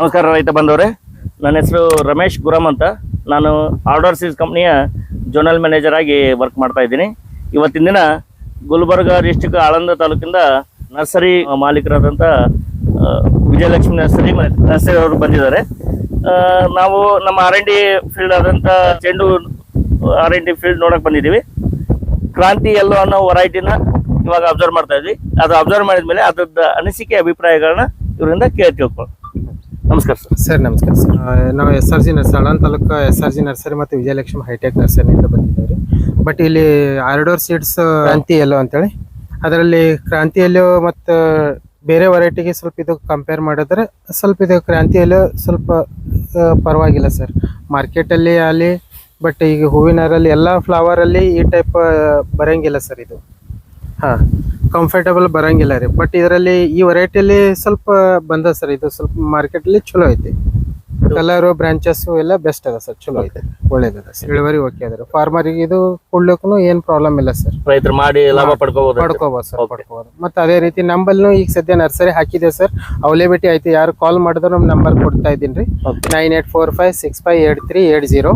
ನಮಸ್ಕಾರ ರೈತ ಬಂದವರೇ ನನ್ನ ಹೆಸರು ರಮೇಶ್ ಗುರಮ್ ಅಂತ. ನಾನು ಆರ್ಡರ್ ಸೀಸ್ ಕಂಪ್ನಿಯ ಜೋನಲ್ ಮ್ಯಾನೇಜರ್ ಆಗಿ ವರ್ಕ್ ಮಾಡ್ತಾ ಇದ್ದೀನಿ. ಇವತ್ತಿನ ದಿನ ಗುಲ್ಬರ್ಗ ಡಿಸ್ಟಿಕ್ ಆಳಂದ ತಾಲೂಕಿಂದ ನರ್ಸರಿ ಮಾಲೀಕರಾದಂಥ ವಿಜಯಲಕ್ಷ್ಮಿ ನರ್ಸರಿ ನರ್ಸರಿ ಅವರು ಬಂದಿದ್ದಾರೆ. ನಾವು ನಮ್ಮ ಆರ್ ಎನ್ ಡಿ ಫೀಲ್ಡ್ ಆದಂಥ ಚೆಂಡು ಆರ್ ಎನ್ ಡಿ ಫೀಲ್ಡ್ ನೋಡೋಕೆ ಬಂದಿದ್ದೀವಿ. ಕ್ರಾಂತಿ ಎಲ್ಲೋ ಅನ್ನೋ ವೆರೈಟಿನ ಇವಾಗ ಅಬ್ಸರ್ವ್ ಮಾಡ್ತಾ ಇದ್ವಿ. ಅದು ಅಬ್ಸರ್ವ್ ಮಾಡಿದ್ಮೇಲೆ ಅದ್ರದ್ದು ಅನಿಸಿಕೆ, ಅಭಿಪ್ರಾಯಗಳನ್ನ ಇವರಿಂದ ಕೇಳಿ ನಮಸ್ಕಾರ ಸರ್. ಸರ್ ನಮಸ್ಕಾರ ಸರ್. ನಾವು ಎಸ್ ಆರ್ ಜಿ ನರ್ಸರಿ ಅಳನ್ ತಾಲೂಕು ಎಸ್ ಆರ್ ಜಿ ನರ್ಸರಿ ಮತ್ತು ವಿಜಯಲಕ್ಷ್ಮಿ ಹೈಟೆಕ್ ನರ್ಸರಿನಿಂದ ಬಂದಿದ್ದೇವೆ ಬಟ್ ಇಲ್ಲಿ ಆರ್ಡೋರ್ ಸೀಡ್ಸ್ ಕ್ರಾಂತಿ ಎಲ್ಲೋ ಅಂತೇಳಿ? ಅದರಲ್ಲಿ ಕ್ರಾಂತಿ ಎಲ್ಲೋ ಮತ್ತು ಬೇರೆ ವೆರೈಟಿಗೆ ಸ್ವಲ್ಪ ಇದು ಕಂಪೇರ್ ಮಾಡಿದ್ರೆ ಸ್ವಲ್ಪ ಇದು ಕ್ರಾಂತಿ ಎಲ್ಲೋ ಸ್ವಲ್ಪ ಪರವಾಗಿಲ್ಲ ಸರ್. ಮಾರ್ಕೆಟಲ್ಲಿ ಅಲ್ಲಿ ಬಟ್ ಈಗ ಹೂವಿನರಲ್ಲಿ ಎಲ್ಲ ಫ್ಲವರಲ್ಲಿ ಈ ಟೈಪ್ ಬರೋಂಗಿಲ್ಲ ಸರ್ ಇದು. ಹಾಂ ಕಂಫರ್ಟಬಲ್ ಬರಂಗಿಲ್ಲ ರೀ. ಬಟ್ ಇದರಲ್ಲಿ ಈ ವೆರೈಟಿಯಲ್ಲಿ ಸ್ವಲ್ಪ ಬಂದ ಸರ್ ಇದು ಸ್ವಲ್ಪ ಮಾರ್ಕೆಟಲ್ಲಿ ಚಲೋ ಐತಿ. ಕಲರು ಬ್ರಾಂಚಸ್ಸು ಎಲ್ಲ ಬೆಸ್ಟ್ ಅದ ಸರ್ ಚಲೋ ಐತೆ. ಒಳ್ಳೇದದ ಸರ್ ಇಳುವರಿ ಓಕೆ ಅದ ಫಾರ್ಮರಿಗೆ ಇದು ಕೊಡ್ಲಿಕ್ಕೂ ಏನ್ ಪ್ರಾಬ್ಲಮ್ ಇಲ್ಲ ಸರ್ ರೈತರು ಮಾಡಿ ಲಾಭ ಪಡ್ಕೋಬಹುದು ಪಡ್ಕೋಬಹುದು ಸರ್ ಪಡ್ಕೋಬಹುದು ಮತ್ತೆ ಅದೇ ರೀತಿ ನಂಬಲ್ನು ಈಗ ಸದ್ಯ ನರ್ಸರಿ ಹಾಕಿದೆ ಸರ್ ಅವೈಲೇಬಿಲಿಟಿ ಐತಿ. ಯಾರು ಕಾಲ್ ಮಾಡಿದ್ರು ನಮ್ಮ ನಂಬರ್ ಕೊಡ್ತಾ ಇದ್ದೀನಿ ರೀ. Nine eight four five six five eight three eight zero